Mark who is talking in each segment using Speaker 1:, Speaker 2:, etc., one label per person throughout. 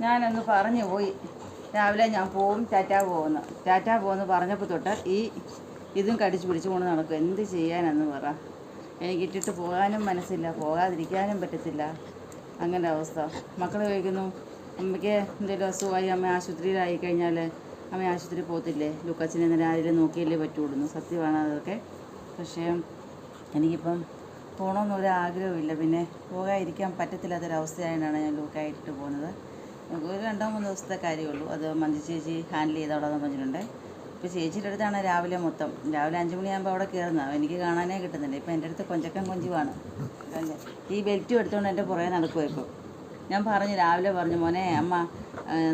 Speaker 1: ഞാനൊന്ന് പറഞ്ഞു പോയി. രാവിലെ ഞാൻ പോവും ടാറ്റാ പോകുന്നു ടാറ്റാ പോകുന്നു പറഞ്ഞപ്പോൾ തൊട്ട് ഈ ഇതും കടിച്ചു പിടിച്ചു കൊണ്ട് നടക്കും. എന്ത് ചെയ്യാനെന്ന് പറ. എനിക്ക് ഇട്ടിട്ട് പോകാനും മനസ്സില്ല പോകാതിരിക്കാനും പറ്റത്തില്ല. അങ്ങനെ അവസ്ഥ. മക്കൾ ചോദിക്കുന്നു അമ്മയ്ക്ക് എന്തെങ്കിലും അസുഖമായി? അമ്മ ആശുപത്രിയിലായി കഴിഞ്ഞാൽ അമ്മ ആശുപത്രി പോകത്തില്ലേ? ലുക്കച്ചിനെ ഇന്നലെ ആരെങ്കിലും നോക്കിയല്ലേ പറ്റുള്ളൂ. സത്യമാണ് അതൊക്കെ. പക്ഷേ എനിക്കിപ്പം പോകണമെന്നൊരു ആഗ്രഹമില്ല പിന്നെ പോകാതിരിക്കാൻ പറ്റത്തില്ലാത്തൊരവസ്ഥയായിട്ടാണ് ഞാൻ ലൂക്കായിട്ട് പോകുന്നത് ഒരു രണ്ടോ മൂന്നോ ദിവസത്തെ കാര്യമുള്ളൂ അത് മഞ്ജു ചേച്ചി ഹാൻഡിൽ ചെയ്തോളാന്ന് പറഞ്ഞിട്ടുണ്ട് ഇപ്പോൾ ചേച്ചിയുടെ അടുത്താണ് രാവിലെ മൊത്തം. രാവിലെ അഞ്ച് മണിയാകുമ്പോൾ അവിടെ കയറുന്നത് എനിക്ക് കാണാനേ കിട്ടുന്നില്ല. ഇപ്പോൾ എന്റെ അടുത്ത് കൊഞ്ചക്കം കൊഞ്ചുവാണ്? ഈ ബെൽറ്റും എടുത്തുകൊണ്ട് എന്റെ പുറകെ നടക്കുമോ ഇപ്പോൾ ഞാൻ പറഞ്ഞു രാവിലെ പറഞ്ഞു മോനെ അമ്മ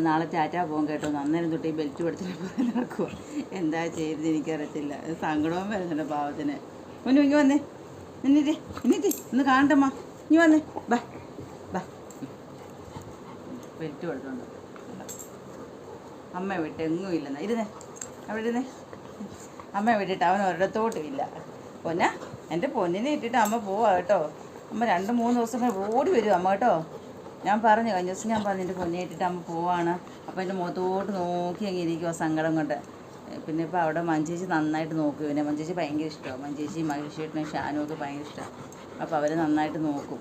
Speaker 1: നാളെ ടാറ്റ പോകും കേട്ടോ. അന്നേരം തൊട്ട് ഈ ബെൽറ്റ് എടുത്തിട്ട് പുറകെ നടക്കുമോ എന്താ ചെയ്തത് എനിക്കറിയത്തില്ല. സങ്കടവും വരുന്നുണ്ട് പാവത്തിന്. മുന്നു ഇങ്ങ് വന്നേ. നിന്നിട്ട് നിന്നിട്ട് ഒന്ന് കാണണ്ടമ്മ ഇനി വന്നേ. ബാ. ബെൽറ്റ് കൊടുത്തുണ്ട് അമ്മ വിട്ട് എങ്ങും ഇല്ലെന്ന്. ഇരുന്നേ. അവിടെ ഇരുന്നേ. അമ്മ വിട്ടിട്ട് അവൻ ഒരിടത്തോട്ടും ഇല്ല. പൊന്ന എന്റെ പൊന്നിനെ ഇട്ടിട്ട് അമ്മ പോവാ കേട്ടോ. അമ്മ രണ്ട് മൂന്ന് ദിവസം ഓടി വരും അമ്മ കേട്ടോ. ഞാൻ പറഞ്ഞു കഴിഞ്ഞ ദിവസം ഞാൻ പറഞ്ഞു എന്റെ പൊന്നിനെ ഇട്ടിട്ട് അമ്മ പോവാണ്. അപ്പോൾ എന്റെ മുഖത്തോട്ട് നോക്കി അങ്ങ് ഇരിക്കുമോ സങ്കടം കൊണ്ട്. പിന്നെ ഇപ്പോൾ അവിടെ മഞ്ചേച്ചി നന്നായിട്ട് നോക്കും പിന്നെ മഞ്ചേച്ചി ഭയങ്കര ഇഷ്ടമാണ് മഞ്ചേച്ചി മഹിഷേട്ടനും ഷാനും ഒക്കെ ഭയങ്കര ഇഷ്ടമാണ് അപ്പോൾ അവർ നന്നായിട്ട് നോക്കും.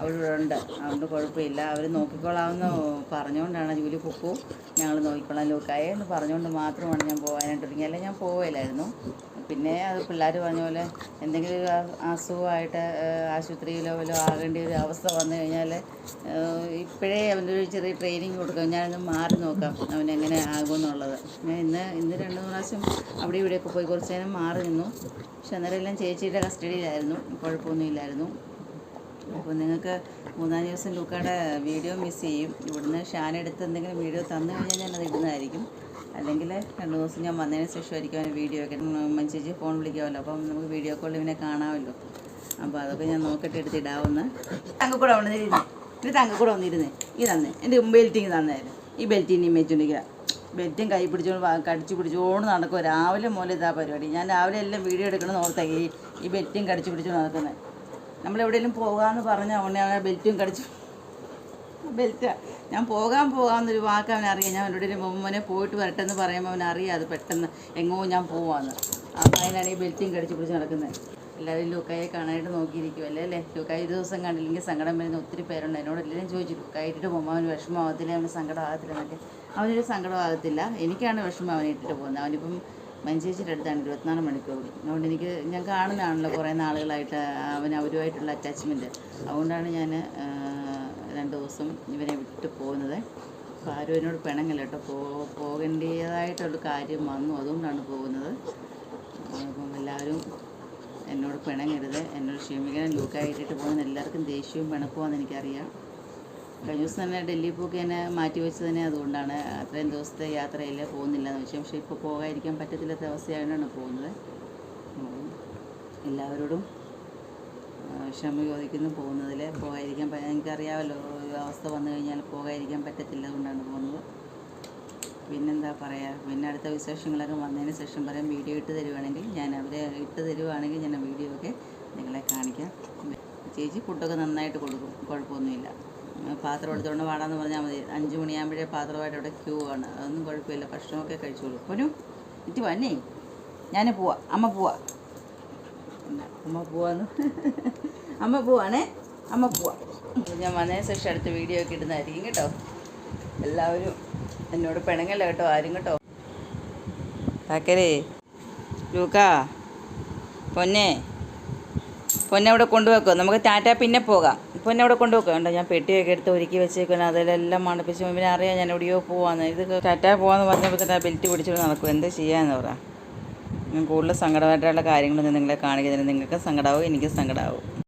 Speaker 1: ഉണ്ട് അതുകൊണ്ട് കുഴപ്പമില്ല. അവർ നോക്കിക്കോളാമെന്ന് പറഞ്ഞുകൊണ്ടാണ് ജൂലി കുക്കു ഞങ്ങൾ നോക്കിക്കോളാം ലൂക്കായെ എന്ന് പറഞ്ഞുകൊണ്ട് മാത്രമാണ് ഞാൻ പോകാനായിട്ട് ഒരുങ്ങി അല്ലെങ്കിൽ ഞാൻ പോവില്ലായിരുന്നു പിന്നെ അത് പിള്ളേർ പറഞ്ഞ പോലെ എന്തെങ്കിലും അസുഖമായിട്ട് ആശുപത്രിയിലോ വല്ലോ ആകേണ്ട ഒരു അവസ്ഥ വന്നു കഴിഞ്ഞാൽ ഇപ്പോഴേ അവന്റെ ഒരു ചെറിയ ട്രെയിനിങ് കൊടുക്കാം. ഞാനൊന്ന് മാറി നോക്കാം അവൻ എങ്ങനെ ആകുമെന്നുള്ളത്. ഞാൻ ഇന്ന് ഇന്ന് രണ്ട് മൂന്ന് പ്രാവശ്യം അവിടെ ഇവിടെയൊക്കെ പോയി കുറച്ച് നേരം മാറി നിന്നു. പക്ഷെ അന്നേരം എല്ലാം ചേച്ചിയുടെ കസ്റ്റഡിയിലായിരുന്നു കുഴപ്പമൊന്നുമില്ലായിരുന്നു. അപ്പോൾ നിങ്ങൾക്ക് മൂന്നാം ദിവസം ലൂക്കയുടെ വീഡിയോ മിസ് ചെയ്യും. ഇവിടുന്ന് ഷാൻ എടുത്ത് എന്തെങ്കിലും വീഡിയോ തന്നു കഴിഞ്ഞാൽ ഞാനത് ഇടുന്നതായിരിക്കും. അല്ലെങ്കിൽ രണ്ട് ദിവസം ഞാൻ വന്നതിന് ശേഷമായിരിക്കും അവന് വീഡിയോ ഒക്കെ ഫോൺ വിളിക്കാമല്ലോ. അപ്പം നമുക്ക് വീഡിയോ കോളിൽ ഇവനെ കാണാമല്ലോ. അപ്പോൾ അതൊക്കെ ഞാൻ നോക്കിയിട്ട് എടുത്തിടാവുന്ന തങ്ക കൂടെ വന്നിരുന്നേ. ഇത് തങ്ക കൂടെ വന്നിരുന്നേ. ഈ തന്നെ. എന്റെ ബെൽറ്റിങ് തന്നായിരുന്നു ഈ ബെൽറ്റിന് ഇമേജ് ഉണ്ടെങ്കിൽ ബെൽറ്റും കൈ പിടിച്ചോണ്ട് കടിച്ചു പിടിച്ചോണ്ട് നടക്കും രാവിലെ മുതൽ ഇതാ പരിപാടി. ഞാൻ രാവിലെ എല്ലാം വീഡിയോ എടുക്കണമെന്ന് ഓർത്തേക്ക് ഈ ബെൽറ്റും കടിച്ചു പിടിച്ചോണ്ട് നടക്കുന്നത് നമ്മളെവിടെയെങ്കിലും പോകാമെന്ന് പറഞ്ഞ ഉടനെ അവനെ ബെൽറ്റും കടിച്ചു ബെൽറ്റാ. ഞാൻ പോകാൻ പോകാമെന്നൊരു വാക്ക് അവൻ അറിയാം ഞാൻ അവരുടെ മോനെ പോയിട്ട് വരട്ടെ എന്ന് പറയുമ്പോൾ അവൻ അറിയാം അത് പെട്ടെന്ന് എങ്ങോ ഞാൻ പോവാന്ന്. അപ്പം അതിനാണ് ഈ ബെൽറ്റും കടിച്ചു പിടിച്ച് നടക്കുന്നത് എല്ലാവരും ലൂക്കായെ കാണാനായിട്ട് നോക്കിയിരിക്കുമല്ലേ അല്ലേ? ലൂക്കായി ഒരു ദിവസം കണ്ടില്ലെങ്കിൽ സങ്കടം വരുന്ന ഒത്തിരി പേരുണ്ട്. എന്നോട് എല്ലാവരും ചോദിച്ചു ലൂക്കായി പോകുമ്പോൾ അവന് വിഷമമാകത്തില്ല അവന് സങ്കടമാകത്തില്ല എന്നൊക്കെ. അവനൊരു സങ്കടമാകത്തില്ല എനിക്കാണ് വിഷമം അവനെ ഇട്ടിട്ട് പോകുന്നത് അവനിപ്പം മഞ്ചേച്ചിയുടെ അടുത്താണ് ഇരുപത്തിനാല് മണിക്കൂർ. അതുകൊണ്ട് എനിക്ക് ഞാൻ കാണുന്നതാണല്ലോ കുറേ നാളുകളായിട്ട് അവൻ അവരുമായിട്ടുള്ള അറ്റാച്ച്മെന്റ് അതുകൊണ്ടാണ് ഞാൻ രണ്ട് ദിവസം ഇവനെ വിട്ട് പോകുന്നത്. അപ്പോൾ ആരും എന്നോട് പിണങ്ങില്ല കേട്ടോ. പോ പോകേണ്ടതായിട്ടുള്ള കാര്യം വന്നു അതുകൊണ്ടാണ് പോകുന്നത്. അപ്പം എല്ലാവരും എന്നോട് പിണങ്ങരുത്. എന്നോട് ക്ഷമിക്കണം. ലൂക്കായിട്ടിട്ട് പോകുന്ന എല്ലാവർക്കും ദേഷ്യവും പിണക്കുവാന്ന് എനിക്കറിയാം. കഴിഞ്ഞ ദിവസം തന്നെ ഡൽഹി പോക്ക് തന്നെ മാറ്റി വെച്ചത് തന്നെ അതുകൊണ്ടാണ് അത്രയും ദിവസത്തെ യാത്രയിൽ പോകുന്നില്ല എന്ന് വെച്ചാൽ പക്ഷേ ഇപ്പോൾ പോകാതിരിക്കാൻ പറ്റത്തില്ലാത്ത അവസ്ഥയായിട്ടാണ് പോകുന്നത്. എല്ലാവരോടും ക്ഷമ ചോദിക്കുന്നു പോകുന്നതിൽ. പോകാതിരിക്കാൻ എനിക്കറിയാമല്ലോ അവസ്ഥ വന്നു കഴിഞ്ഞാൽ പോകാതിരിക്കാൻ പറ്റത്തില്ല അതുകൊണ്ടാണ് പോകുന്നത്. പിന്നെന്താ പറയുക പിന്നെ അടുത്ത വിശേഷങ്ങളൊക്കെ വന്നതിന് ശേഷം പറയാം. വീഡിയോ ഇട്ട് തരുവാണെങ്കിൽ ഞാൻ അവരെ ഇട്ട് തരുവാണെങ്കിൽ ഞാൻ വീഡിയോ ഒക്കെ നിങ്ങളെ കാണിക്കാം. ചേച്ചി ഫുഡൊക്കെ നന്നായിട്ട് കൊടുക്കും കുഴപ്പമൊന്നുമില്ല. പാത്രം എടുത്തുകൊണ്ട് വാടാന്ന് പറഞ്ഞാൽ മതി. അഞ്ച് മണിയാകുമ്പോഴേ പാത്രമായിട്ട് അവിടെ ക്യൂ ആണ്. അതൊന്നും കുഴപ്പമില്ല. ഭക്ഷണമൊക്കെ കഴിച്ചോളൂ. പൊന്നു ഇറ്റ് വന്നേ. ഞാൻ പോവാ. അമ്മ പോവാ. അമ്മ പോവാന്ന്. അമ്മ പോവാണേ. അമ്മ പോവാ. ഞാൻ വന്നതിന് ശേഷം അടുത്ത വീഡിയോ ഒക്കെ ഇടുന്നതായിരിക്കും കേട്ടോ. എല്ലാവരും എന്നോട് പിണങ്ങല്ല കേട്ടോ ആരും കേട്ടോ. താക്കരേ ലൂക്കാ പൊന്നെ. പൊന്നെ അവിടെ കൊണ്ടുവെക്കോ. നമുക്ക് ടാറ്റ പിന്നെ പോകാം. പൊന്നവിടെ കൊണ്ടുവെക്കോ. കണ്ടോ ഞാൻ പെട്ടിയൊക്കെ എടുത്ത് ഒരുക്കി വെച്ചേക്കണം അതിലെല്ലാം മണപ്പിച്ച് പിന്നെ അറിയാം ഞാൻ എവിടെയോ പോവാന്ന്. ഇത് ടാറ്റ പോവാന്ന് പറഞ്ഞപ്പോൾ തന്നെ ബെൽറ്റ് പിടിച്ചിട്ട് നടക്കും എന്ത് ചെയ്യാന്ന് പറയാം ഞാൻ കൂടുതൽ സങ്കടമായിട്ടുള്ള കാര്യങ്ങളൊന്നും നിങ്ങളെ കാണിക്കുന്നില്ല. നിങ്ങൾക്ക് സങ്കടമാവും എനിക്ക് സങ്കടമാവും